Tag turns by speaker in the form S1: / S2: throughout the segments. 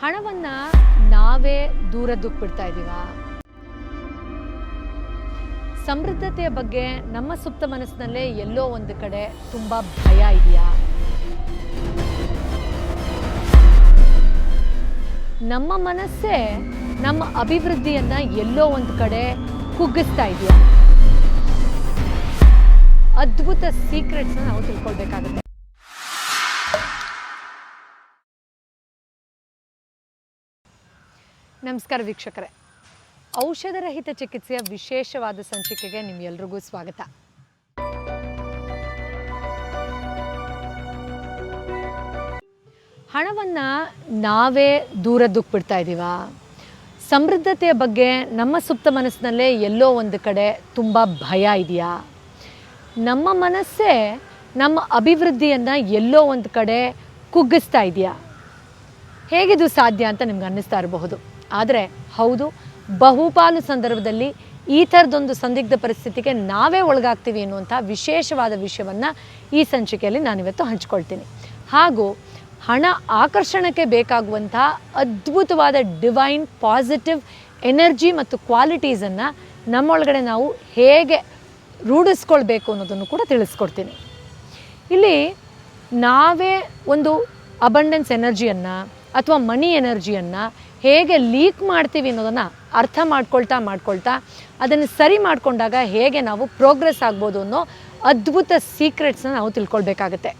S1: ಹಣವನ್ನು ನಾವೇ ದೂರ ಬಿಡ್ತಾ ಇದ್ದೀವ? ಸಮೃದ್ಧತೆಯ ಬಗ್ಗೆ ನಮ್ಮ ಸುಪ್ತ ಮನಸ್ಸಿನಲ್ಲೇ ಎಲ್ಲೋ ಒಂದು ಕಡೆ ತುಂಬ ಭಯ ಇದೆಯಾ? ನಮ್ಮ ಮನಸ್ಸೇ ನಮ್ಮ ಅಭಿವೃದ್ಧಿಯನ್ನ ಎಲ್ಲೋ ಒಂದು ಕಡೆ ಕುಗ್ಗಿಸ್ತಾ ಇದೆಯಾ? ಅದ್ಭುತ ಸೀಕ್ರೆಟ್ಸ್ನ ನಾವು ತಿಳ್ಕೊಳ್ಬೇಕಾಗುತ್ತೆ. ನಮಸ್ಕಾರ ವೀಕ್ಷಕರೇ. ಔಷಧರಹಿತ ಚಿಕಿತ್ಸೆಯ ವಿಶೇಷವಾದ ಸಂಚಿಕೆಗೆ ನಿಮ್ಗೆಲ್ರಿಗೂ ಸ್ವಾಗತ. ಹಣವನ್ನು ನಾವೇ ದೂರದ್ದಕ್ಕೆ ಬಿಡ್ತಾ ಇದ್ದೀವ ಸಮೃದ್ಧತೆಯ ಬಗ್ಗೆ ನಮ್ಮ ಸುಪ್ತ ಮನಸ್ಸಿನಲ್ಲೇ ಎಲ್ಲೋ ಒಂದು ಕಡೆ ತುಂಬ ಭಯ ಇದೆಯಾ? ನಮ್ಮ ಮನಸ್ಸೇ ನಮ್ಮ ಅಭಿವೃದ್ಧಿಯನ್ನು ಎಲ್ಲೋ ಒಂದು ಕಡೆ ಕುಗ್ಗಿಸ್ತಾ ಇದೆಯಾ? ಹೇಗಿದು ಸಾಧ್ಯ ಅಂತ ನಿಮ್ಗೆ ಅನ್ನಿಸ್ತಾ ಇರಬಹುದು. ಆದರೆ ಹೌದು, ಬಹುಪಾಲು ಸಂದರ್ಭದಲ್ಲಿ ಈ ಥರದೊಂದು ಸಂದಿಗ್ಧ ಪರಿಸ್ಥಿತಿಗೆ ನಾವೇ ಒಳಗಾಗ್ತೀವಿ ಎನ್ನುವಂಥ ವಿಶೇಷವಾದ ವಿಷಯವನ್ನು ಈ ಸಂಚಿಕೆಯಲ್ಲಿ ನಾನಿವತ್ತು ಹಂಚ್ಕೊಳ್ತೀನಿ. ಹಾಗೂ ಹಣ ಆಕರ್ಷಣಕ್ಕೆ ಬೇಕಾಗುವಂಥ ಅದ್ಭುತವಾದ ಡಿವೈನ್ ಪಾಸಿಟಿವ್ ಎನರ್ಜಿ ಮತ್ತು ಕ್ವಾಲಿಟೀಸನ್ನು ನಮ್ಮೊಳಗಡೆ ನಾವು ಹೇಗೆ ರೂಢಿಸ್ಕೊಳ್ಬೇಕು ಅನ್ನೋದನ್ನು ಕೂಡ ತಿಳಿಸ್ಕೊಡ್ತೀನಿ. ಇಲ್ಲಿ ನಾವೇ ಒಂದು ಅಬಂಡೆನ್ಸ್ ಎನರ್ಜಿಯನ್ನು ಅಥವಾ ಮನಿ ಎನರ್ಜಿಯನ್ನು ಹೇಗೆ ಲೀಕ್ ಮಾಡ್ತೀವಿ ಅನ್ನೋದನ್ನು ಅರ್ಥ ಮಾಡ್ಕೊಳ್ತಾ ಮಾಡ್ಕೊಳ್ತಾ ಅದನ್ನು ಸರಿ ಮಾಡಿಕೊಂಡಾಗ ಹೇಗೆ ನಾವು ಪ್ರೋಗ್ರೆಸ್ ಆಗ್ಬೋದು ಅನ್ನೋ ಅದ್ಭುತ ಸೀಕ್ರೆಟ್ಸ್ನ ನಾವು ತಿಳ್ಕೊಳ್ಬೇಕಾಗತ್ತೆ.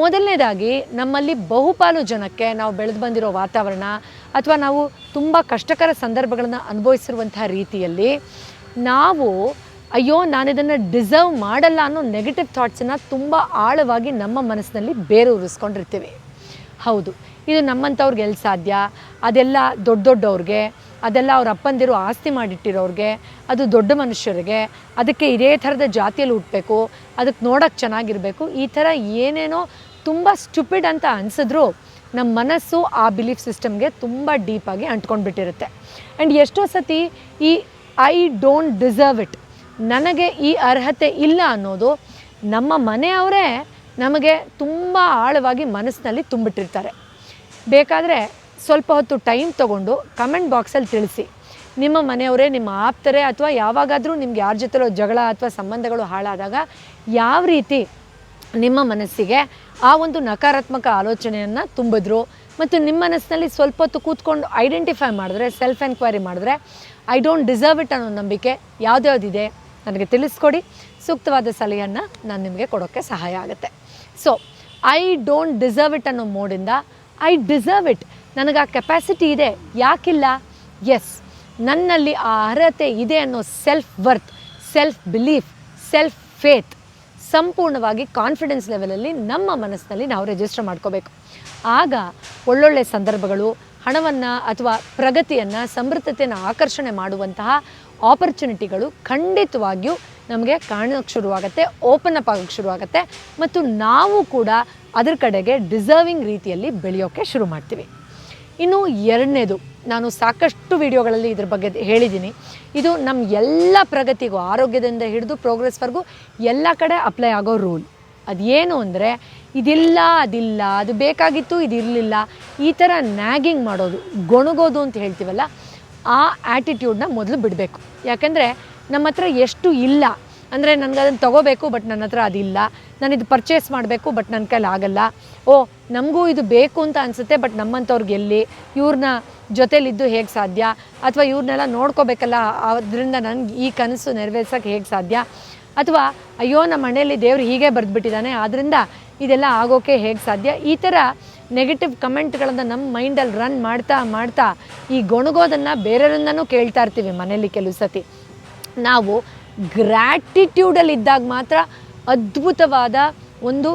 S1: ಮೊದಲನೇದಾಗಿ ನಮ್ಮಲ್ಲಿ ಬಹುಪಾಲು ಜನಕ್ಕೆ ನಾವು ಬೆಳೆದು ಬಂದಿರೋ ವಾತಾವರಣ ಅಥವಾ ನಾವು ತುಂಬ ಕಷ್ಟಕರ ಸಂದರ್ಭಗಳನ್ನು ಅನುಭವಿಸಿರುವಂತಹ ರೀತಿಯಲ್ಲಿ ನಾವು ಅಯ್ಯೋ ನಾನು ಇದನ್ನು ಡಿಸರ್ವ್ ಮಾಡಲ್ಲ ಅನ್ನೋ ನೆಗೆಟಿವ್ ಥಾಟ್ಸನ್ನು ತುಂಬ ಆಳವಾಗಿ ನಮ್ಮ ಮನಸ್ಸಿನಲ್ಲಿ ಬೇರೂರಿಸ್ಕೊಂಡಿರ್ತೀವಿ. ಹೌದು. ಇದು ನಮ್ಮಂಥವ್ರಿಗೆ ಎಲ್ಲಿ ಸಾಧ್ಯ. ಅದೆಲ್ಲ ದೊಡ್ಡ ದೊಡ್ಡವ್ರಿಗೆ, ಅದೆಲ್ಲ ಅವ್ರ ಅಪ್ಪಂದಿರು ಆಸ್ತಿ ಮಾಡಿಟ್ಟಿರೋರಿಗೆ, ಅದು ದೊಡ್ಡ ಮನುಷ್ಯರಿಗೆ, ಅದಕ್ಕೆ ಇದೇ ಥರದ ಜಾತಿಯಲ್ಲಿ ಹುಟ್ಟಬೇಕು ಅದಕ್ಕೆ ನೋಡೋಕ್ಕೆ ಚೆನ್ನಾಗಿರಬೇಕು, ಈ ಥರ ಏನೇನೋ ತುಂಬ ಸ್ಟುಪಿಡ್ ಅಂತ ಅನಿಸಿದ್ರು ನಮ್ಮ ಮನಸ್ಸು ಆ ಬಿಲೀಫ್ ಸಿಸ್ಟಮ್ಗೆ ತುಂಬ ಡೀಪಾಗಿ ಅಂಟ್ಕೊಂಡ್ಬಿಟ್ಟಿರುತ್ತೆ. ಆ್ಯಂಡ್ ಎಷ್ಟೋ ಸತಿ ಈ ಐ ಡೋಂಟ್ ಡಿಸರ್ವ್ ಇಟ್ ನನಗೆ ಈ ಅರ್ಹತೆ ಇಲ್ಲ ಅನ್ನೋದು ನಮ್ಮ ಮನೆಯವರೇ ನಮಗೆ ತುಂಬ ಆಳವಾಗಿ ಮನಸ್ಸಿನಲ್ಲಿ ತುಂಬಿಟ್ಟಿರ್ತಾರೆ. ಬೇಕಾದರೆ ಸ್ವಲ್ಪ ಹೊತ್ತು ಟೈಮ್ ತೊಗೊಂಡು ಕಮೆಂಟ್ ಬಾಕ್ಸಲ್ಲಿ ತಿಳಿಸಿ. ನಿಮ್ಮ ಮನೆಯವರೇ, ನಿಮ್ಮ ಆಪ್ತರೆ ಅಥವಾ ಯಾವಾಗಾದರೂ ನಿಮ್ಗೆ ಯಾರ ಜೊತೆಲೋ ಜಗಳ ಅಥವಾ ಸಂಬಂಧಗಳು ಹಾಳಾದಾಗ ಯಾವ ರೀತಿ ನಿಮ್ಮ ಮನಸ್ಸಿಗೆ ಆ ಒಂದು ನಕಾರಾತ್ಮಕ ಆಲೋಚನೆಯನ್ನು ತುಂಬಿದ್ರು ಮತ್ತು ನಿಮ್ಮ ಮನಸ್ಸಿನಲ್ಲಿ ಸ್ವಲ್ಪ ಹೊತ್ತು ಕೂತ್ಕೊಂಡು ಐಡೆಂಟಿಫೈ ಮಾಡಿದ್ರೆ ಸೆಲ್ಫ್ ಎನ್ಕ್ವೈರಿ ಮಾಡಿದ್ರೆ ಐ ಡೋಂಟ್ ಡಿಸರ್ವ್ ಇಟ್ ಅನ್ನೋ ನಂಬಿಕೆ ಯಾವುದ್ಯಾವುದಿದೆ ನನಗೆ ತಿಳಿಸ್ಕೊಡಿ. ಸೂಕ್ತವಾದ ಸಲಹೆಯನ್ನು ನಾನು ನಿಮಗೆ ಕೊಡೋಕ್ಕೆ ಸಹಾಯ ಆಗುತ್ತೆ. So I don't deserve it ಅನ್ನೋ ಮೋಡಿಂದ ಐ ಡಿಸರ್ವ್ ಇಟ್ ನನಗೆ ಆ ಕೆಪಾಸಿಟಿ ಇದೆ. ಯಾಕಿಲ್ಲ? ಎಸ್ ನನ್ನಲ್ಲಿ ಆ ಅರ್ಹತೆ ಇದೆ ಅನ್ನೋ self worth self belief self faith ಸಂಪೂರ್ಣವಾಗಿ ಕಾನ್ಫಿಡೆನ್ಸ್ ಲೆವೆಲಲ್ಲಿ ನಮ್ಮ ಮನಸ್ಸಿನಲ್ಲಿ ನಾವು ರಿಜಿಸ್ಟರ್ ಮಾಡ್ಕೋಬೇಕು. ಆಗ ಒಳ್ಳೊಳ್ಳೆ ಸಂದರ್ಭಗಳು, ಹಣವನ್ನು ಅಥವಾ ಪ್ರಗತಿಯನ್ನು, ಸಮೃದ್ಧತೆಯನ್ನು ಆಕರ್ಷಣೆ ಮಾಡುವಂತಹ ಆಪರ್ಚುನಿಟಿಗಳು ಖಂಡಿತವಾಗಿಯೂ ನಮಗೆ ಕಾಣೋಕ್ಕೆ ಶುರುವಾಗುತ್ತೆ ಓಪನ್ ಅಪ್ ಆಗೋಕ್ಕೆ ಶುರುವಾಗುತ್ತೆ, ಮತ್ತು ನಾವು ಕೂಡ ಅದ್ರ ಕಡೆಗೆ ಡಿಸರ್ವಿಂಗ್ ರೀತಿಯಲ್ಲಿ ಬೆಳೆಯೋಕ್ಕೆ ಶುರು ಮಾಡ್ತೀವಿ. ಇನ್ನು ಎರಡನೇದು, ನಾನು ಸಾಕಷ್ಟು ವಿಡಿಯೋಗಳಲ್ಲಿ ಇದ್ರ ಬಗ್ಗೆ ಹೇಳಿದ್ದೀನಿ. ಇದು ನಮ್ಮ ಎಲ್ಲ ಪ್ರಗತಿಗೂ, ಆರೋಗ್ಯದಿಂದ ಹಿಡಿದು ಪ್ರೋಗ್ರೆಸ್ವರೆಗೂ ಎಲ್ಲ ಕಡೆ ಅಪ್ಲೈ ಆಗೋ ರೂಲ್ ಅದೇನು ಅಂದರೆ, ಇದಿಲ್ಲ, ಅದಿಲ್ಲ, ಅದು ಬೇಕಾಗಿತ್ತು ಇದಿರಲಿಲ್ಲ ಈ ಥರ ನ್ಯಾಗಿಂಗ್ ಮಾಡೋದು, ಗೊಣಗೋದು ಅಂತ ಹೇಳ್ತೀವಲ್ಲ, ಆ ಆ್ಯಟಿಟ್ಯೂಡ್ನ ಮೊದಲು ಬಿಡಬೇಕು. ಯಾಕಂದರೆ ನಮ್ಮ ಹತ್ರ ಎಷ್ಟು ಇಲ್ಲ. ಅಂದರೆ ನನಗೆ ಅದನ್ನು ತೊಗೋಬೇಕು ಬಟ್ ನನ್ನ ಹತ್ರ ಅದಿಲ್ಲ. ನಾನು ಇದು ಪರ್ಚೇಸ್ ಮಾಡಬೇಕು ಬಟ್ ನನ್ನ ಕೈಲಿ ಆಗಲ್ಲ. ಓ, ನಮಗೂ ಇದು ಬೇಕು ಅಂತ ಅನಿಸುತ್ತೆ ಬಟ್ ನಮ್ಮಂಥವ್ರಿಗೆ ಎಲ್ಲಿ? ಇವ್ರನ್ನ ಜೊತೇಲಿದ್ದು ಹೇಗೆ ಸಾಧ್ಯ? ಅಥವಾ ಇವ್ರನ್ನೆಲ್ಲ ನೋಡ್ಕೋಬೇಕಲ್ಲ ಅದರಿಂದ ನನಗೆ ಈ ಕನಸು ನೆರವೇರ್ಸೋಕ್ಕೆ ಹೇಗೆ ಸಾಧ್ಯ? ಅಥವಾ, ಅಯ್ಯೋ ನಮ್ಮ ಮನೆಯಲ್ಲಿ ದೇವರು ಹೀಗೆ ಬರೆದ್ಬಿಟ್ಟಿದ್ದಾನೆ ಆದ್ದರಿಂದ ಇದೆಲ್ಲ ಆಗೋಕ್ಕೆ ಹೇಗೆ ಸಾಧ್ಯ? ಈ ಥರ ನೆಗೆಟಿವ್ ಕಮೆಂಟ್ಗಳನ್ನು ನಮ್ಮ ಮೈಂಡಲ್ಲಿ ರನ್ ಮಾಡ್ತಾ ಮಾಡ್ತಾ ಈ ಗೊಣಗೋದನ್ನು ಬೇರೆಯವರಿಂದನೂ ಕೇಳ್ತಾ ಇರ್ತೀವಿ ಮನೆಯಲ್ಲಿ ಕೆಲವು ಸತಿ. ನಾವು ಗ್ರ್ಯಾಟಿಟ್ಯೂಡಲ್ಲಿ ಇದ್ದಾಗ ಮಾತ್ರ ಅದ್ಭುತವಾದ ಒಂದು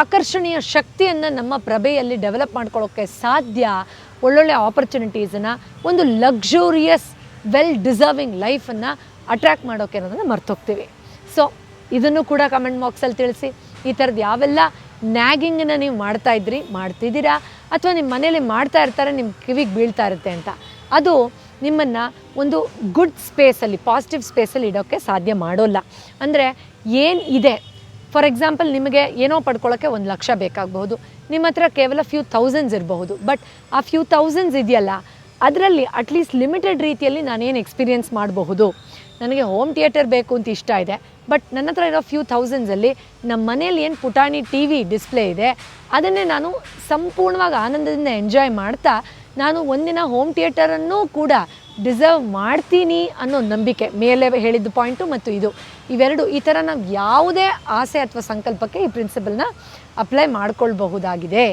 S1: ಆಕರ್ಷಣೀಯ ಶಕ್ತಿಯನ್ನು ನಮ್ಮ ಪ್ರಭೆಯಲ್ಲಿ ಡೆವಲಪ್ ಮಾಡ್ಕೊಳ್ಳೋಕ್ಕೆ ಸಾಧ್ಯ. ಒಳ್ಳೊಳ್ಳೆ ಆಪರ್ಚುನಿಟೀಸನ್ನು ಒಂದು ಲಕ್ಸುರಿಯಸ್ ವೆಲ್ ಡಿಸರ್ವಿಂಗ್ ಲೈಫನ್ನು ಅಟ್ರ್ಯಾಕ್ಟ್ ಮಾಡೋಕ್ಕೆ ಅನ್ನೋದನ್ನು ಮರ್ತೋಗ್ತೀವಿ. ಸೊ ಇದನ್ನು ಕೂಡ ಕಮೆಂಟ್ ಬಾಕ್ಸಲ್ಲಿ ತಿಳಿಸಿ. ಈ ಥರದ್ದು ಯಾವೆಲ್ಲ ನ್ಯಾಗಿಂಗನ್ನು ನೀವು ಮಾಡ್ತಾ ಇದ್ರಿ, ಮಾಡ್ತಿದ್ದೀರಾ? ಅಥವಾ ನಿಮ್ಮ ಮನೇಲಿ ಮಾಡ್ತಾ ಇರ್ತಾರೆ ನಿಮ್ಮ ಕಿವಿಗೆ ಬೀಳ್ತಾ ಇರುತ್ತೆ ಅಂತ. ಅದು ನಿಮ್ಮನ್ನು ಒಂದು ಗುಡ್ ಸ್ಪೇಸಲ್ಲಿ ಪಾಸಿಟಿವ್ ಸ್ಪೇಸಲ್ಲಿ ಇಡೋಕ್ಕೆ ಸಾಧ್ಯ ಮಾಡೋಲ್ಲ. ಅಂದರೆ ಏನು ಇದೆ? ಫಾರ್ ಎಕ್ಸಾಂಪಲ್ ನಿಮಗೆ ಏನೋ ಪಡ್ಕೊಳ್ಳೋಕ್ಕೆ ಒಂದು ಲಕ್ಷ ಬೇಕಾಗಬಹುದು. ನಿಮ್ಮ ಹತ್ರ ಕೇವಲ ಫ್ಯೂ ಥೌಸಂಡ್ಸ್ ಇರಬಹುದು. ಬಟ್ ಆ ಫ್ಯೂ ಥೌಸಂಡ್ಸ್ ಇದೆಯಲ್ಲ, ಅದರಲ್ಲಿ ಅಟ್ಲೀಸ್ಟ್ ಲಿಮಿಟೆಡ್ ರೀತಿಯಲ್ಲಿ ನಾನೇನು ಎಕ್ಸ್ಪೀರಿಯೆನ್ಸ್ ಮಾಡಬಹುದು? ನನಗೆ ಹೋಮ್ ಥಿಯೇಟರ್ ಬೇಕು ಅಂತ ಇಷ್ಟ ಇದೆ. ಬಟ್ ನನ್ನ ಹತ್ರ ಇರೋ ಫ್ಯೂ ಥೌಸಂಡ್ಸಲ್ಲಿ ನಮ್ಮ ಮನೇಲಿ ಏನು ಪುಟಾಣಿ ಟಿ ವಿ ಡಿಸ್ಪ್ಲೇ ಇದೆ, ಅದನ್ನೇ ನಾನು ಸಂಪೂರ್ಣವಾಗಿ ಆನಂದದಿಂದ ಎಂಜಾಯ್ ಮಾಡ್ತಾ ನಾನು ಒಂದಿನ ಹೋಮ್ ಥಿಯೇಟರನ್ನು ಕೂಡ ಡಿಸರ್ವ್ ಮಾಡ್ತೀನಿ ಅನ್ನೋ ನಂಬಿಕೆ. ಮೇಲೆ ಹೇಳಿದ ಪಾಯಿಂಟು ಮತ್ತು ಇದು. ಇವೆರಡು ಈ ಥರ ನಾವು ಯಾವುದೇ ಆಸೆ ಅಥವಾ ಸಂಕಲ್ಪಕ್ಕೆ ಈ ಪ್ರಿನ್ಸಿಪಲ್ನ ಅಪ್ಲೈ ಮಾಡ್ಕೊಳ್ಬಹುದಾಗಿದೆ.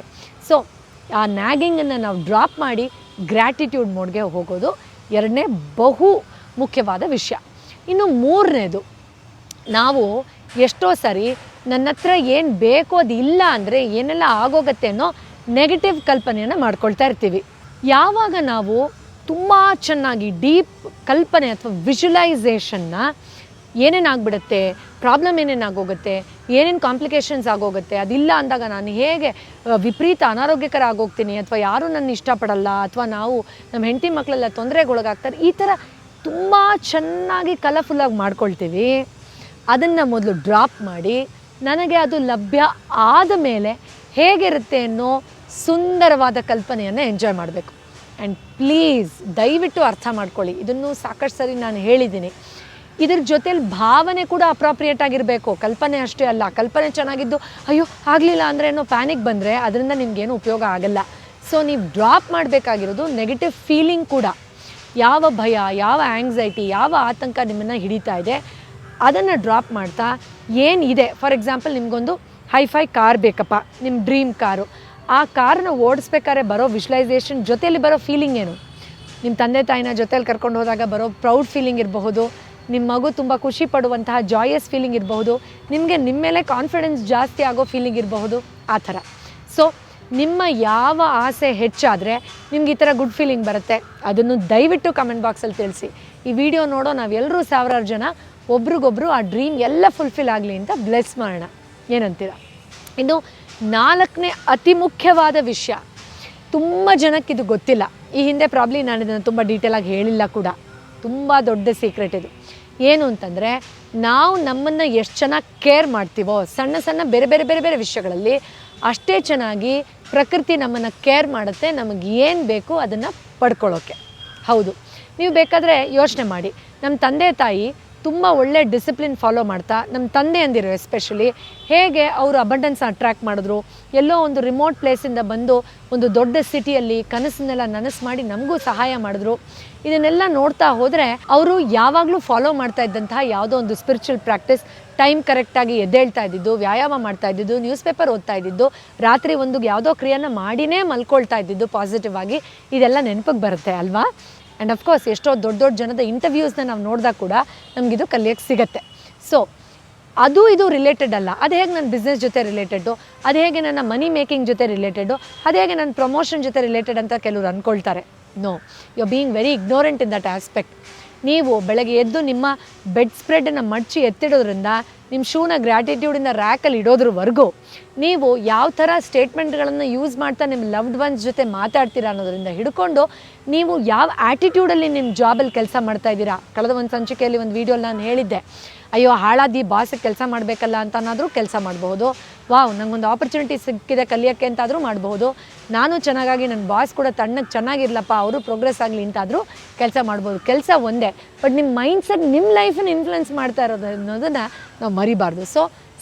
S1: ಸೊ ಆ ನ್ಯಾಗಿಂಗನ್ನು ನಾವು ಡ್ರಾಪ್ ಮಾಡಿ ಗ್ರ್ಯಾಟಿಟ್ಯೂಡ್ ಮೋಡ್ಗೆ ಹೋಗೋದು ಎರಡನೇ ಬಹು ಮುಖ್ಯವಾದ ವಿಷಯ. ಇನ್ನು ಮೂರನೇದು, ನಾವು ಎಷ್ಟೋ ಸರಿ ನನ್ನ ಹತ್ರ ಏನು ಬೇಕೋ ಅದು ಇಲ್ಲ ಅಂದರೆ ಏನೆಲ್ಲ ಆಗೋಗತ್ತೆ ಅನ್ನೋ ನೆಗೆಟಿವ್ ಕಲ್ಪನೆಯನ್ನು ಮಾಡ್ಕೊಳ್ತಾ ಇರ್ತೀವಿ. ಯಾವಾಗ ನಾವು ತುಂಬ ಚೆನ್ನಾಗಿ ಡೀಪ್ ಕಲ್ಪನೆ ಅಥವಾ ವಿಜುವಲೈಸೇಷನ್ನ ಏನೇನಾಗ್ಬಿಡುತ್ತೆ, ಪ್ರಾಬ್ಲಮ್ ಏನೇನಾಗೋಗುತ್ತೆ, ಏನೇನು ಕಾಂಪ್ಲಿಕೇಶನ್ಸ್ ಆಗೋಗುತ್ತೆ, ಅದಿಲ್ಲ ಅಂದಾಗ ನಾನು ಹೇಗೆ ವಿಪರೀತ ಅನಾರೋಗ್ಯಕರ ಆಗೋಗ್ತೀನಿ ಅಥವಾ ಯಾರೂ ನನ್ನ ಇಷ್ಟಪಡಲ್ಲ ಅಥವಾ ನಾವು ನಮ್ಮ ಹೆಂಡತಿ ಮಕ್ಕಳೆಲ್ಲ ತೊಂದರೆಗೊಳಗಾಗ್ತಾರೆ, ಈ ಥರ ತುಂಬ ಚೆನ್ನಾಗಿ ಕಲರ್ಫುಲ್ಲಾಗಿ ಮಾಡ್ಕೊಳ್ತೀವಿ. ಅದನ್ನು ಮೊದಲು ಡ್ರಾಪ್ ಮಾಡಿ, ನನಗೆ ಅದು ಲಭ್ಯ ಆದ ಮೇಲೆ ಹೇಗಿರುತ್ತೆ ಅನ್ನೋ ಸುಂದರವಾದ ಕಲ್ಪನೆಯನ್ನು ಎಂಜಾಯ್ ಮಾಡಬೇಕು. ಆ್ಯಂಡ್ ಪ್ಲೀಸ್ ದಯವಿಟ್ಟು ಅರ್ಥ ಮಾಡ್ಕೊಳ್ಳಿ. ಇದನ್ನು ಸಾಕಷ್ಟು ಸರಿ ನಾನು ಹೇಳಿದ್ದೀನಿ. ಇದ್ರ ಜೊತೆಲಿ ಭಾವನೆ ಕೂಡ ಅಪ್ರಾಪ್ರಿಯೇಟ್ ಆಗಿರಬೇಕು. ಕಲ್ಪನೆ ಅಷ್ಟೇ ಅಲ್ಲ. ಕಲ್ಪನೆ ಚೆನ್ನಾಗಿದ್ದು, ಅಯ್ಯೋ, ಆಗಲಿಲ್ಲ ಅಂದರೆ ಏನೋ ಪ್ಯಾನಿಕ್ ಬಂದರೆ ಅದರಿಂದ ನಿಮಗೇನು ಉಪಯೋಗ ಆಗಲ್ಲ. ಸೊ ನೀವು ಡ್ರಾಪ್ ಮಾಡಬೇಕಾಗಿರೋದು ನೆಗೆಟಿವ್ ಫೀಲಿಂಗ್ ಕೂಡ. ಯಾವ ಭಯ, ಯಾವ ಆ್ಯಂಗ್ಸೈಟಿ ಯಾವ ಆತಂಕ ನಿಮ್ಮನ್ನು ಹಿಡಿತಾ ಇದೆ, ಅದನ್ನು ಡ್ರಾಪ್ ಮಾಡ್ತಾ ಏನಿದೆ ಫಾರ್ ಎಕ್ಸಾಂಪಲ್ ನಿಮಗೊಂದು ಹೈಫೈ ಕಾರ್ ಬೇಕಪ್ಪ. ನಿಮ್ಮ ಡ್ರೀಮ್ ಕಾರು. ಆ ಕಾರನ್ನು ಓಡಿಸ್ಬೇಕಾದ್ರೆ ಬರೋ ವಿಶ್ವಲೈಸೇಷನ್ ಜೊತೆಯಲ್ಲಿ ಬರೋ ಫೀಲಿಂಗ್ ಏನು? ನಿಮ್ಮ ತಂದೆ ತಾಯಿನ ಜೊತೆಯಲ್ಲಿ ಕರ್ಕೊಂಡು ಹೋದಾಗ ಬರೋ ಪ್ರೌಡ್ ಫೀಲಿಂಗ್ ಇರಬಹುದು ನಿಮ್ಮ ಮಗು ತುಂಬ ಖುಷಿ ಪಡುವಂತಹ ಜಾಯಸ್ ಫೀಲಿಂಗ್ ಇರಬಹುದು, ನಿಮಗೆ ನಿಮ್ಮ ಮೇಲೆ ಕಾನ್ಫಿಡೆನ್ಸ್ ಜಾಸ್ತಿ ಆಗೋ ಫೀಲಿಂಗ್ ಇರಬಹುದು, ಆ ಥರ. ಸೊ ನಿಮ್ಮ ಯಾವ ಆಸೆ ಹೆಚ್ಚಾದರೆ ನಿಮ್ಗೆ ಈ ಥರ ಗುಡ್ ಫೀಲಿಂಗ್ ಬರುತ್ತೆ. ಅದನ್ನು ದಯವಿಟ್ಟು ಕಮೆಂಟ್ ಬಾಕ್ಸಲ್ಲಿ ತಿಳಿಸಿ. ಈ ವಿಡಿಯೋ ನೋಡೋ ನಾವೆಲ್ಲರೂ ಸಾವಿರಾರು ಜನ, ಒಬ್ರಿಗೊಬ್ರು ಆ ಡ್ರೀಮ್ ಎಲ್ಲ ಫುಲ್ಫಿಲ್ ಆಗಲಿ ಅಂತ ಬ್ಲೆಸ್ ಮಾಡೋಣ. ಏನಂತೀರ? ಇನ್ನು ನಾಲ್ಕನೇ ಅತಿ ಮುಖ್ಯವಾದ ವಿಷಯ. ತುಂಬ ಜನಕ್ಕೆ ಇದು ಗೊತ್ತಿಲ್ಲ. ಈ ಹಿಂದೆ ಪ್ರಾಬ್ಲಿ ನಾನು ಇದನ್ನು ತುಂಬ ಡೀಟೇಲಾಗಿ ಹೇಳಿಲ್ಲ ಕೂಡ. ತುಂಬ ದೊಡ್ಡ ಸೀಕ್ರೆಟ್ ಇದು. ಏನು ಅಂತಂದರೆ, ನಾವು ನಮ್ಮನ್ನು ಎಷ್ಟು ಚೆನ್ನಾಗಿ ಕೇರ್ ಮಾಡ್ತೀವೋ, ಸಣ್ಣ ಸಣ್ಣ ಬೇರೆ ಬೇರೆ ಬೇರೆ ಬೇರೆ ವಿಷಯಗಳಲ್ಲಿ ಅಷ್ಟೇ ಚೆನ್ನಾಗಿ ಪ್ರಕೃತಿ ನಮ್ಮನ್ನು ಕೇರ್ ಮಾಡುತ್ತೆ, ನಮಗೆ ಏನು ಬೇಕು ಅದನ್ನು ಪಡ್ಕೊಳ್ಳೋಕ್ಕೆ ಹೌದು. ನೀವು ಬೇಕಾದರೆ ಯೋಚನೆ ಮಾಡಿ. ನಮ್ಮ ತಂದೆ ತಾಯಿ ತುಂಬ ಒಳ್ಳೆ ಡಿಸಿಪ್ಲಿನ್ ಫಾಲೋ ಮಾಡ್ತಾ ನಮ್ಮ ತಂದೆ ಅಂದಿರು ಎಸ್ಪೆಷಲಿ. ಹೇಗೆ ಅವರು ಅಬಂಡೆನ್ಸ್ ಅಟ್ರ್ಯಾಕ್ಟ್ ಮಾಡಿದ್ರು, ಎಲ್ಲೋ ಒಂದು ರಿಮೋಟ್ ಪ್ಲೇಸಿಂದ ಬಂದು ಒಂದು ದೊಡ್ಡ ಸಿಟಿಯಲ್ಲಿ ಕನಸನ್ನೆಲ್ಲ ನನಸು ಮಾಡಿ ನಮಗೂ ಸಹಾಯ ಮಾಡಿದ್ರು. ಇದನ್ನೆಲ್ಲ ನೋಡ್ತಾ ಹೋದರೆ ಅವರು ಯಾವಾಗಲೂ ಫಾಲೋ ಮಾಡ್ತಾ ಇದ್ದಂತಹ ಯಾವುದೋ ಒಂದು ಸ್ಪಿರಿಚುವಲ್ ಪ್ರಾಕ್ಟೀಸ್, ಟೈಮ್ ಕರೆಕ್ಟಾಗಿ ಎದ್ದೇಳ್ತಾ ಇದ್ದಿದ್ದು, ವ್ಯಾಯಾಮ ಮಾಡ್ತಾ ಇದ್ದಿದ್ದು, ನ್ಯೂಸ್ ಪೇಪರ್ ಓದ್ತಾ ಇದ್ದಿದ್ದು, ರಾತ್ರಿ ಒಂದು ಯಾವುದೋ ಕ್ರಿಯೆಯನ್ನು ಮಾಡಿನೇ ಮಲ್ಕೊಳ್ತಾ ಇದ್ದಿದ್ದು ಪಾಸಿಟಿವ್ ಆಗಿ. ಇದೆಲ್ಲ ನೆನಪಿಗೆ ಬರುತ್ತೆ ಅಲ್ವಾ? ಆ್ಯಂಡ್ ಅಫ್ಕೋರ್ಸ್ ಎಷ್ಟೋ ದೊಡ್ಡ ದೊಡ್ಡ ಜನದ ಇಂಟರ್ವ್ಯೂಸ್ನ ನಾವು ನೋಡಿದಾಗ ಕೂಡ ನಮಗಿದು ಕಲಿಯೋಕ್ಕೆ ಸಿಗತ್ತೆ. ಸೊ ಅದು ಇದು ರಿಲೇಟೆಡ್ ಅಲ್ಲ. ಅದು ಹೇಗೆ ನನ್ನ ಬಿಸ್ನೆಸ್ ಜೊತೆ ರಿಲೇಟೆಡ್ಡು ಅದು ಹೇಗೆ ನನ್ನ ಮನಿ ಮೇಕಿಂಗ್ ಜೊತೆ ರಿಲೇಟೆಡ್ಡು ಅದು ಹೇಗೆ ನನ್ನ ಪ್ರಮೋಷನ್ ಜೊತೆ ರಿಲೇಟೆಡ್ ಅಂತ ಕೆಲವರು ಅಂದ್ಕೊಳ್ತಾರೆ no you being very ignorant in that aspect ನೀವು ಬೆಳಗ್ಗೆ ಎದ್ದು ನಿಮ್ಮ ಬೆಡ್ ಸ್ಪ್ರೆಡನ್ನು ಮಡಚಿ ಎತ್ತಿಡೋದ್ರಿಂದ ನಿಮ್ಮ ಶೂನ ಗ್ರ್ಯಾಟಿಟ್ಯೂಡಿಂದ ರ್ಯಾಕಲ್ಲಿ ಇಡೋದ್ರವರೆಗೂ ನೀವು ಯಾವ ಥರ ಸ್ಟೇಟ್ಮೆಂಟ್ಗಳನ್ನು ಯೂಸ್ ಮಾಡ್ತಾ ನಿಮ್ಮ ಲವ್ಡ್ ಒನ್ಸ್ ಜೊತೆ ಮಾತಾಡ್ತೀರಾ ಅನ್ನೋದರಿಂದ ಹಿಡ್ಕೊಂಡು ನೀವು ಯಾವ ಆ್ಯಟಿಟ್ಯೂಡಲ್ಲಿ ನಿಮ್ಮ ಜಾಬಲ್ಲಿ ಕೆಲಸ ಮಾಡ್ತಾ ಇದ್ದೀರಾ? ಕಳೆದ ಒಂದು ಸಂಚಿಕೆಯಲ್ಲಿ ಒಂದು ವೀಡಿಯೋಲಿ ನಾನು ಹೇಳಿದ್ದೆ. ಅಯ್ಯೋ, ಹಾಳಾದಿ ಬಾಸಿಗೆ ಕೆಲಸ ಮಾಡಬೇಕಲ್ಲ ಅಂತನಾದರೂ ಕೆಲಸ ಮಾಡಬಹುದು. ವಾವ್ ನನಗೊಂದು ಆಪರ್ಚುನಿಟಿ ಸಿಕ್ಕಿದೆ ಕಲಿಯೋಕ್ಕೆ ಅಂತಾದರೂ ಮಾಡಬಹುದು. ನಾನು ಚೆನ್ನಾಗಾಗಿ ನನ್ನ ಬಾಸ್ ಕೂಡ ತಣ್ಣಗೆ ಚೆನ್ನಾಗಿರ್ಲಪ್ಪ, ಅವರು ಪ್ರೋಗ್ರೆಸ್ ಆಗಲಿ ಅಂತಾದರೂ ಕೆಲಸ ಮಾಡ್ಬೋದು ಕೆಲಸ ಒಂದೇ. ಬಟ್ ನಿಮ್ಮ ಮೈಂಡ್ಸೆಟ್ ನಿಮ್ಮ ಲೈಫನ್ನು ಇನ್ಫ್ಲುಯೆನ್ಸ್ ಮಾಡ್ತಾ ಇರೋದು ಅನ್ನೋದನ್ನು ನಾವು ಮರಿಬಾರ್ದು. ಸೊ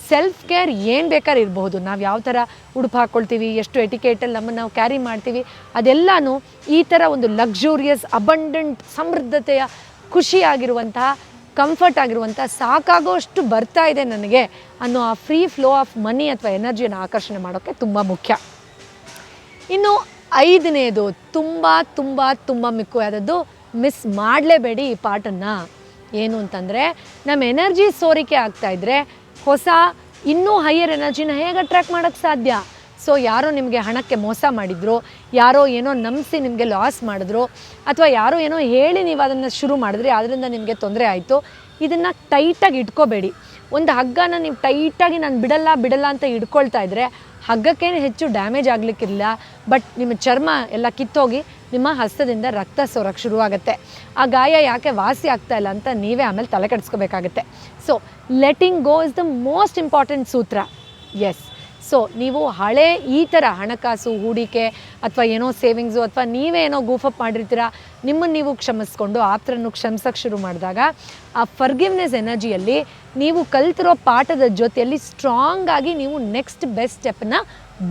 S1: ಸೆಲ್ಫ್ ಕೇರ್ ಏನು ಬೇಕಾದ್ರೆ ಇರಬಹುದು. ನಾವು ಯಾವ ಥರ ಉಡುಪು ಹಾಕ್ಕೊಳ್ತೀವಿ ಎಷ್ಟು ಎಟಿಕೇಟಲ್ಲಿ ನಮ್ಮನ್ನು ನಾವು ಕ್ಯಾರಿ ಮಾಡ್ತೀವಿ, ಅದೆಲ್ಲನೂ ಈ ಥರ ಒಂದು ಲಕ್ಸುರಿಯಸ್ ಅಬಂಡೆಂಟ್ ಸಮೃದ್ಧತೆಯ ಖುಷಿಯಾಗಿರುವಂತಹ ಕಂಫರ್ಟ್ ಆಗಿರುವಂಥ ಸಾಕಾಗೋಷ್ಟು ಬರ್ತಾ ಇದೆ ನನಗೆ ಅನ್ನೋ ಆ ಫ್ರೀ ಫ್ಲೋ ಆಫ್ ಮನಿ ಅಥವಾ ಎನರ್ಜಿಯನ್ನು ಆಕರ್ಷಣೆ ಮಾಡೋಕ್ಕೆ ತುಂಬ ಮುಖ್ಯ. ಇನ್ನು ಐದನೇದು, ತುಂಬ ತುಂಬ ತುಂಬ ಮುಖ್ಯವಾದದ್ದು ಮಿಸ್ ಮಾಡಲೇಬೇಡಿ ಈ ಪಾಠನ್ನು. ಏನು ಅಂತಂದರೆ ನಮ್ಮ ಎನರ್ಜಿ ಸೋರಿಕೆ ಆಗ್ತಾ ಇದ್ದರೆ ಹೊಸ ಇನ್ನೂ ಹೈಯರ್ ಎನರ್ಜಿನ ಹೇಗೆ ಅಟ್ರ್ಯಾಕ್ಟ್ ಮಾಡೋಕ್ಕೆ ಸಾಧ್ಯ? ಸೊ ಯಾರೋ ನಿಮಗೆ ಹಣಕ್ಕೆ ಮೋಸ ಮಾಡಿದ್ರು, ಯಾರೋ ಏನೋ ನಂಬಿಸಿ ನಿಮಗೆ ಲಾಸ್ ಮಾಡಿದ್ರು, ಅಥವಾ ಯಾರೋ ಏನೋ ಹೇಳಿ ನೀವು ಅದನ್ನು ಶುರು ಮಾಡಿದ್ರಿ ಅದರಿಂದ ನಿಮಗೆ ತೊಂದರೆ ಆಯಿತು, ಇದನ್ನು ಟೈಟಾಗಿ ಇಟ್ಕೋಬೇಡಿ. ಒಂದು ಹಗ್ಗನ ನೀವು ಟೈಟಾಗಿ ನಾನು ಬಿಡಲ್ಲ ಬಿಡಲ್ಲ ಅಂತ ಇಟ್ಕೊಳ್ತಾ ಇದ್ದರೆ ಹಗ್ಗಕ್ಕೇನು ಹೆಚ್ಚು ಡ್ಯಾಮೇಜ್ ಆಗಲಿಕ್ಕಿಲ್ಲ ಬಟ್ ನಿಮ್ಮ ಚರ್ಮ ಎಲ್ಲ ಕಿತ್ತೋಗಿ ನಿಮ್ಮ ಹಸ್ತದಿಂದ ರಕ್ತ ಸೋರಕ್ಕೆ ಶುರುವಾಗುತ್ತೆ. ಆ ಗಾಯ ಯಾಕೆ ವಾಸಿ ಆಗ್ತಾ ಇಲ್ಲ ಅಂತ ನೀವೇ ಆಮೇಲೆ ತಲೆ ಕೆಡಿಸ್ಕೋಬೇಕಾಗತ್ತೆ. So letting go is the most important ಸೂತ್ರ ಎಸ್ ಸೊ ನೀವು ಹಳೆ ಈ ಥರ ಹಣಕಾಸು, ಹೂಡಿಕೆ ಅಥವಾ ಏನೋ ಸೇವಿಂಗ್ಸು ಅಥವಾ ನೀವೇ ಏನೋ ಗೂಫಪ್ ಮಾಡಿರ್ತೀರ ನಿಮ್ಮನ್ನು ನೀವು ಕ್ಷಮಿಸ್ಕೊಂಡು ಆಪ್ತರನ್ನು ಕ್ಷಮಿಸೋಕ್ಕೆ ಶುರು ಮಾಡಿದಾಗ ಆ ಫರ್ಗಿವ್ನೆಸ್ ಎನರ್ಜಿಯಲ್ಲಿ ನೀವು ಕಲ್ತಿರೋ ಪಾಠದ ಜೊತೆಯಲ್ಲಿ ಸ್ಟ್ರಾಂಗ್ ಆಗಿ ನೀವು ನೆಕ್ಸ್ಟ್ ಬೆಸ್ಟ್ ಸ್ಟೆಪ್ಪನ್ನ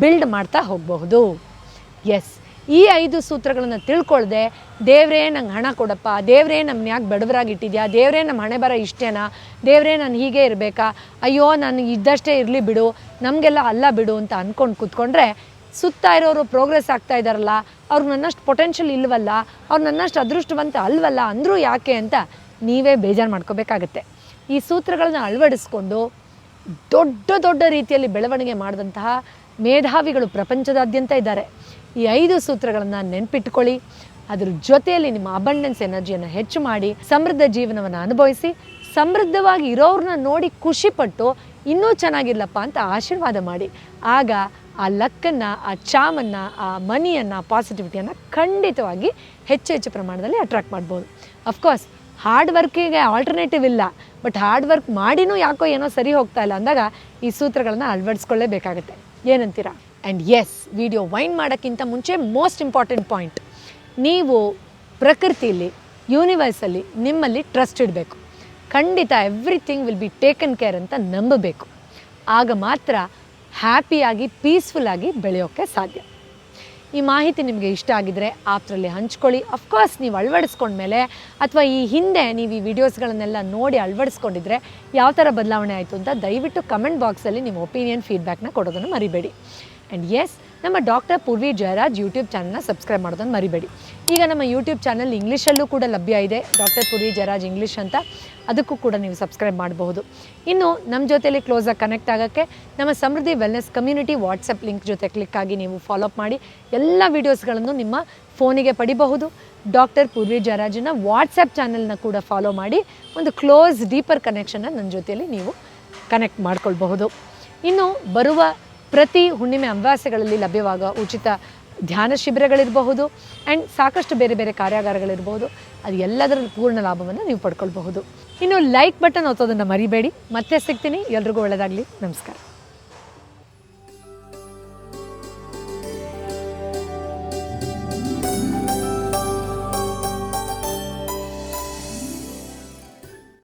S1: ಬಿಲ್ಡ್ ಮಾಡ್ತಾ ಹೋಗಬಹುದು. ಎಸ್ ಈ ಐದು ಸೂತ್ರಗಳನ್ನು ತಿಳ್ಕೊಳ್ದೆ, ದೇವರೇ ನಂಗೆ ಹಣ ಕೊಡಪ್ಪ, ದೇವರೇ ನಮ್ಮನ್ನ ಯಾಕೆ ಬಡವರಾಗಿ ಇಟ್ಟಿದ್ಯಾ ದೇವ್ರೇ ನಮ್ಮ ಹಣೆ ಬರ ಇಷ್ಟೇನಾ, ದೇವರೇ ನಾನು ಹೀಗೆ ಇರಬೇಕಾ, ಅಯ್ಯೋ ನಾನು ಇದ್ದಷ್ಟೇ ಇರಲಿ ಬಿಡು, ನಮಗೆಲ್ಲ ಅಲ್ಲ ಬಿಡು ಅಂತ ಅಂದ್ಕೊಂಡು ಕೂತ್ಕೊಂಡ್ರೆ ಸುತ್ತ ಇರೋರು ಪ್ರೋಗ್ರೆಸ್ ಆಗ್ತಾ ಇದ್ದಾರಲ್ಲ ಅವ್ರು ನನ್ನಷ್ಟು ಪೊಟೆನ್ಷಿಯಲ್ ಇಲ್ವಲ್ಲ, ಅವ್ರು ನನ್ನಷ್ಟು ಅದೃಷ್ಟವಂತ ಅಲ್ವಲ್ಲ, ಅಂದರೂ ಯಾಕೆ ಅಂತ ನೀವೇ ಬೇಜಾರು ಮಾಡ್ಕೋಬೇಕಾಗತ್ತೆ. ಈ ಸೂತ್ರಗಳನ್ನ ಅಳವಡಿಸ್ಕೊಂಡು ದೊಡ್ಡ ದೊಡ್ಡ ರೀತಿಯಲ್ಲಿ ಬೆಳವಣಿಗೆ ಮಾಡಿದಂತಹ ಮೇಧಾವಿಗಳು ಪ್ರಪಂಚದಾದ್ಯಂತ ಇದ್ದಾರೆ. ಈ ಐದು ಸೂತ್ರಗಳನ್ನು ನೆನ್ಪಿಟ್ಕೊಳ್ಳಿ. ಅದ್ರ ಜೊತೆಯಲ್ಲಿ ನಿಮ್ಮ ಅಬಂಡೆನ್ಸ್ ಎನರ್ಜಿಯನ್ನು ಹೆಚ್ಚು ಮಾಡಿ, ಸಮೃದ್ಧ ಜೀವನವನ್ನು ಅನುಭವಿಸಿ, ಸಮೃದ್ಧವಾಗಿ ಇರೋರನ್ನ ನೋಡಿ ಖುಷಿಪಟ್ಟು ಇನ್ನೂ ಚೆನ್ನಾಗಿರ್ಲಪ್ಪ ಅಂತ ಆಶೀರ್ವಾದ ಮಾಡಿ. ಆಗ ಆ ಲಕ್ಕನ್ನು, ಆ ಚಾಮನ್ನು, ಆ ಮನಿಯನ್ನು ಪಾಸಿಟಿವಿಟಿಯನ್ನು ಖಂಡಿತವಾಗಿ ಹೆಚ್ಚು ಹೆಚ್ಚು ಪ್ರಮಾಣದಲ್ಲಿ ಅಟ್ರಾಕ್ಟ್ ಮಾಡ್ಬೋದು. ಅಫ್ಕೋರ್ಸ್ ಹಾರ್ಡ್ ವರ್ಕಿಗೆ ಆಲ್ಟರ್ನೇಟಿವ್ ಇಲ್ಲ. ಬಟ್ ಹಾರ್ಡ್ ವರ್ಕ್ ಮಾಡಿನೂ ಯಾಕೋ ಏನೋ ಸರಿ ಹೋಗ್ತಾ ಇಲ್ಲ ಅಂದಾಗ ಈ ಸೂತ್ರಗಳನ್ನು ಅಳವಡಿಸ್ಕೊಳ್ಳೇಬೇಕಾಗತ್ತೆ. ಏನಂತೀರಾ? ಆ್ಯಂಡ್ ಎಸ್ ವಿಡಿಯೋ ವೈಂಡ್ ಮಾಡೋಕ್ಕಿಂತ ಮುಂಚೆ ಮೋಸ್ಟ್ ಇಂಪಾರ್ಟೆಂಟ್ ಪಾಯಿಂಟ್ ನೀವು ಪ್ರಕೃತಿಯಲ್ಲಿ ಯೂನಿವರ್ಸಲ್ಲಿ ನಿಮ್ಮಲ್ಲಿ ಟ್ರಸ್ಟ್ ಇಡಬೇಕು. ಖಂಡಿತ everything will be taken care ಅಂತ ನಂಬಬೇಕು. ಆಗ ಮಾತ್ರ ಹ್ಯಾಪಿಯಾಗಿ ಪೀಸ್ಫುಲ್ಲಾಗಿ ಬೆಳೆಯೋಕ್ಕೆ ಸಾಧ್ಯ. ಈ ಮಾಹಿತಿ ನಿಮಗೆ ಇಷ್ಟ ಆಗಿದರೆ ಆಪ್ತರಲ್ಲಿ ಹಂಚ್ಕೊಳ್ಳಿ. ಅಫ್ಕೋರ್ಸ್ ನೀವು ಅಳವಡಿಸ್ಕೊಂಡ್ಮೇಲೆ ಅಥವಾ ಈ ಹಿಂದೆ ನೀವು ಈ ವಿಡಿಯೋಸ್ಗಳನ್ನೆಲ್ಲ ನೋಡಿ ಅಳವಡಿಸ್ಕೊಂಡಿದ್ರೆ ಯಾವ ಥರ ಬದಲಾವಣೆ ಆಯಿತು ಅಂತ ದಯವಿಟ್ಟು ಕಮೆಂಟ್ ಬಾಕ್ಸಲ್ಲಿ ನಿಮ್ಮ ಒಪಿನಿಯನ್ ಫೀಡ್ಬ್ಯಾಕ್ನ ಕೊಡೋದನ್ನು ಮರಿಬೇಡಿ. ಆ್ಯಂಡ್ ಎಸ್ ನಮ್ಮ ಡಾಕ್ಟರ್ ಪೂರ್ವಿ ಜಯರಾಜ್ ಯೂಟ್ಯೂಬ್ ಚಾನಲ್ನ ಸಬ್ಸ್ಕ್ರೈಬ್ ಮಾಡೋದನ್ನು ಮರಿಬೇಡಿ. ಈಗ ನಮ್ಮ ಯೂಟ್ಯೂಬ್ ಚಾನಲ್ ಇಂಗ್ಲೀಷಲ್ಲೂ ಕೂಡ ಲಭ್ಯ ಇದೆ. ಡಾಕ್ಟರ್ ಪೂರ್ವಿ ಜಯರಾಜ್ ಇಂಗ್ಲೀಷ್ ಅಂತ. ಅದಕ್ಕೂ ಕೂಡ ನೀವು ಸಬ್ಸ್ಕ್ರೈಬ್ ಮಾಡಬಹುದು. ಇನ್ನು ನಮ್ಮ ಜೊತೆಯಲ್ಲಿ ಕ್ಲೋಸಾಗಿ ಕನೆಕ್ಟ್ ಆಗೋಕ್ಕೆ ನಮ್ಮ Samruddhi wellness community WhatsApp link ಜೊತೆ ಕ್ಲಿಕ್ ಆಗಿ ನೀವು ಫಾಲೋಅಪ್ ಮಾಡಿ. ಎಲ್ಲ ವೀಡಿಯೋಸ್ಗಳನ್ನು ನಿಮ್ಮ ಫೋನಿಗೆ ಪಡಿಬಹುದು. ಡಾಕ್ಟರ್ ಪೂರ್ವಿ ಜಯರಾಜನ ವಾಟ್ಸಪ್ ಚಾನಲ್ನ ಕೂಡ ಫಾಲೋ ಮಾಡಿ. ಒಂದು ಕ್ಲೋಸ್ ಡೀಪರ್ ಕನೆಕ್ಷನ್ನ ನನ್ನ ಜೊತೆಯಲ್ಲಿ ನೀವು ಕನೆಕ್ಟ್ ಮಾಡ್ಕೊಳ್ಬಹುದು. ಇನ್ನು ಬರುವ ಪ್ರತಿ ಹುಣ್ಣಿಮೆ ಅಮಾವಾಸ್ಯೆಗಳಲ್ಲಿ ಲಭ್ಯವಾಗುವ ಉಚಿತ ಧ್ಯಾನ ಶಿಬಿರಗಳಿರಬಹುದು ಆ್ಯಂಡ್ ಸಾಕಷ್ಟು ಬೇರೆ ಬೇರೆ ಕಾರ್ಯಾಗಾರಗಳಿರಬಹುದು. ಅದು ಎಲ್ಲದರ ಪೂರ್ಣ ಲಾಭವನ್ನು ನೀವು ಪಡ್ಕೊಳ್ಬಹುದು. ಇನ್ನು ಲೈಕ್ ಬಟನ್ ಒತ್ತೋದನ್ನು ಮರಿಬೇಡಿ. ಮತ್ತೆ ಸಿಗ್ತೀನಿ. ಎಲ್ರಿಗೂ ಒಳ್ಳೆಯದಾಗಲಿ ನಮಸ್ಕಾರ.